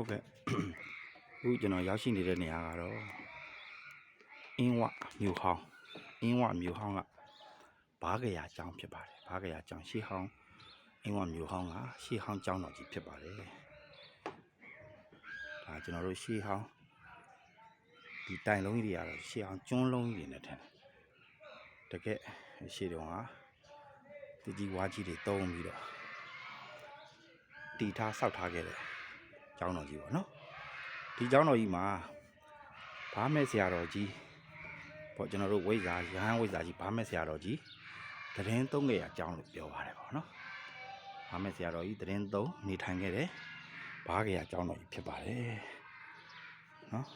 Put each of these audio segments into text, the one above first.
ဟုတ်ကဲ့အခုကျွန်တော်ရောက်ရှိနေတဲ့နေရာကတော့အင်းဝမြို့ဟောင်းအင်းဝမြို့ဟောင်းကဘားကရာကျောင်းဖြစ်ပါတယ်ဘားကရာကျောင်းရှေးဟောင်းအင်းဝမြို့ဟောင်းကရှေးဟောင်းကျောင်းတော်ကြီးဖြစ်ပါတယ်ဒါကျွန်တော်တို့ရှေးဟောင်းဒီတိုင်လုံးကြီးတွေကတော့ရှေးဟောင်းကျွန်းလုံးကြီးတွေနဲ့ထင်တယ်တကယ်ရှေးတုန်းကတကြီးဝါကြီးတွေတုံးပြီးတော့တီထားဆောက်ထားခဲ့တယ် ကျောင်းတော်ကြီးပေါ့နော်ဒီကျောင်းတော်ကြီးမှာဘားမဲ့ဆရာတော်ကြီးပေါ့ကျွန်တော်တို့ဝိဇ္ဇာရဟန်းဝိဇ္ဇာကြီးဘားမဲ့ဆရာတော်ကြီးတရင်သုံးခဲ့ရကျောင်းလို့ပြောပါတယ်ပေါ့နော်ဘားမဲ့ဆရာတော်ကြီးတရင်သုံးနေထိုင်ခဲ့တယ်ဘားကရကျောင်းတော်ကြီးဖြစ်ပါတယ်နော်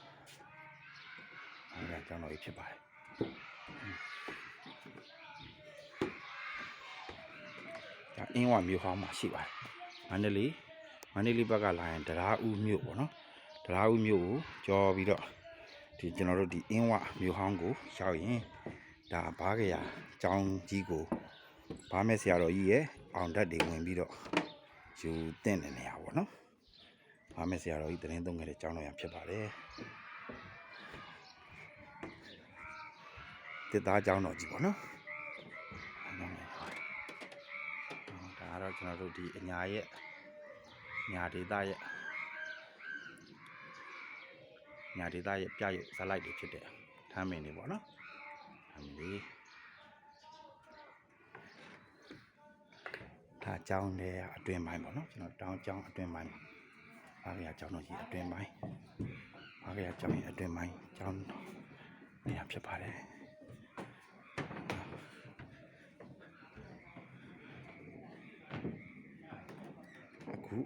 ဘားကရကျောင်းတော်ကြီးဖြစ်ပါတယ်ဒါအင်းဝမြို့ဟောင်းမှာရှိပါတယ်မန္တလေး မန္တလေးဘက်ကလာရင်တရားဦးမြို့ပေါ့နော်တရားဦးမြို့ကိုကျော်ပြီးတော့ဒီကျွန်တော်တို့ဒီအင်းဝမြို့ဟောင်းကိုရောက်ရင်ဒါဘားကရာကျောင်းကြီးကိုဘားမဲ့ဆရာတော်ကြီးရဲ့အောင်ဓာတ်တွေဝင်ပြီးတော့ယူတင်တဲ့နေရာပေါ့နော်ဘားမဲ့ဆရာတော်ကြီးတရင်သုံးခဲ့တဲ့ကျောင်းတော်ရဖြစ်ပါတယ်တစ်သားကျောင်းတော်ကြီးပေါ့နော်ဒါကတော့ကျွန်တော်တို့ဒီအညာရဲ့ ညာဒေသရဲ့ညာဒေသရဲ့ပြရုပ်ဇာတ်လိုက်တွေဖြစ်တဲ့ထမ်းမင်းတွေပေါ့နော်ထမ်းမင်းတွေဒါအကြောင်းတွေအတွင်ပိုင်းပေါ့နော်ကျွန်တော်တောင်းအကြောင်းအတွင်ပိုင်းဘာကြအကြောင်းတော့ကြီးအတွင်ပိုင်းဘာကြအကြောင်းကြီးအတွင်ပိုင်းအကြောင်းနေရာဖြစ်ပါတယ်အခု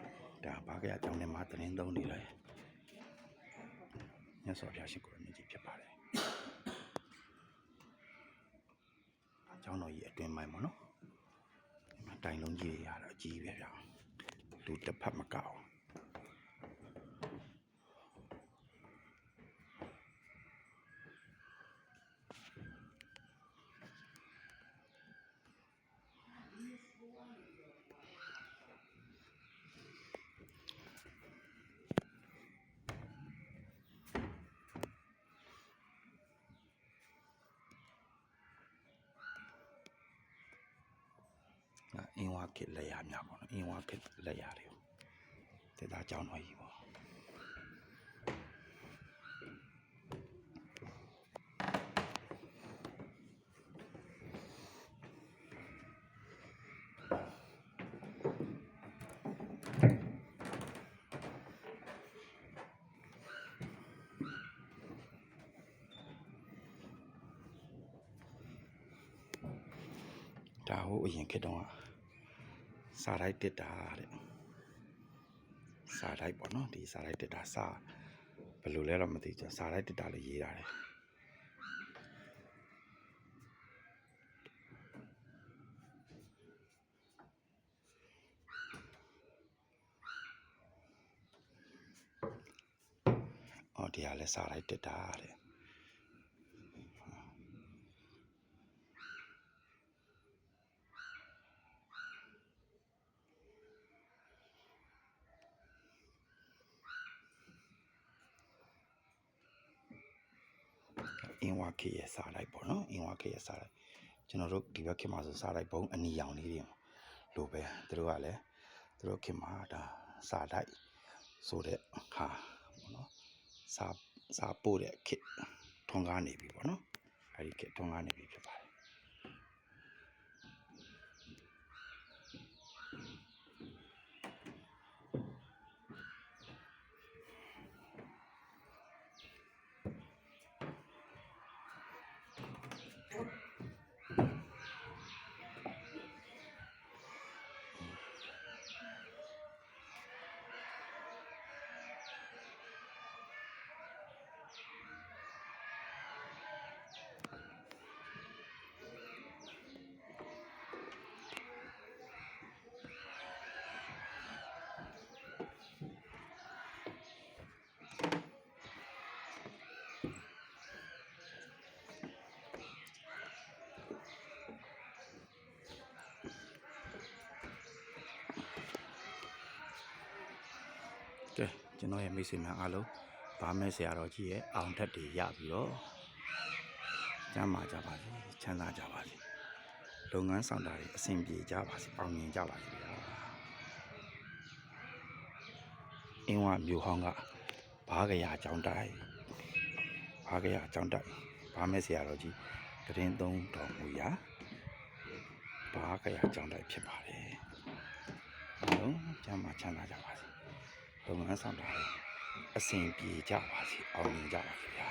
ဒါဘာ ကြအကြောင်းနဲ့မှာတင်းသုံးနေတယ်မြတ်စွာဘုရားရှိခိုးမြင့်ကြီးဖြစ်ပါတယ်အကြောင်းတော်ကြီးအတွင်ပိုင်းပေါ့နော်ဒီမှာတိုင်လုံးကြီးတွေရတော့အကြီးပဲဗျာလူတစ်ဖက်မကောက်အောင် ဒါ အင်းဝါခစ်လက်ရများပေါ့နော်အင်းဝါခစ်လက်ရတွေကိုတေသားကြောင်းတော်ကြီးပေါ့ဒါဟိုအရင်ခေတ်တုန်းက စာရိုက်တစ်တာတဲ့စာရိုက်ပေါ့နော်ဒီစာရိုက်တစ်တာစာဘယ်လိုလဲတော့မသိဘူးစာရိုက်တစ်တာလို့ရေးတာတယ်အော်ဒီဟာလဲစားလိုက်တက်တာတဲ့ အင်းဝါခေရဲ့စားလိုက်ပေါ့နော်အင်းဝါခေရဲ့စားလိုက်ကျွန်တော်တို့ဒီဘက်ခေတ်မှာဆိုစားလိုက်ဘုံအနီရောင်လေးတွေလိုပဲသူတို့ကလည်းသူတို့ခေတ်မှာဒါစားလိုက်ဆိုတဲ့ဟာပေါ့နော်စာစာပို့တဲ့ခစ်ထွန်ကားနေပြီပေါ့နော်အဲ့ဒီခစ်ထွန်ကားနေပြီဖြစ်ပါတယ် ကျွန်တော်ရဲ့မိတ်ဆွေများအားလုံးဗာမဲဆရာတော်ကြီးရဲ့အောင်ထက်တွေရပြီးတော့ကျမ်းမာကြပါစေချမ်းသာကြပါစေလုပ်ငန်းဆောင်တာတွေအဆင်ပြေကြပါစေအောင်မြင်ကြပါစေဗျာအင်းဝမြို့ဟောင်းကဘားကရာကြောင်းတိုက်ဘားကရာကြောင်းတိုက်ဗာမဲဆရာတော်ကြီးတရင်သုံးတော်မူရာဘားကရာကြောင်းတိုက်ဖြစ်ပါတယ်အားလုံးကျမ်းမာချမ်းသာကြပါစေ လုပ်ငန်းဆောင်တာတွေအဆင်ပြေကြပါစေအောင်မြင်ကြပါစေဗျာ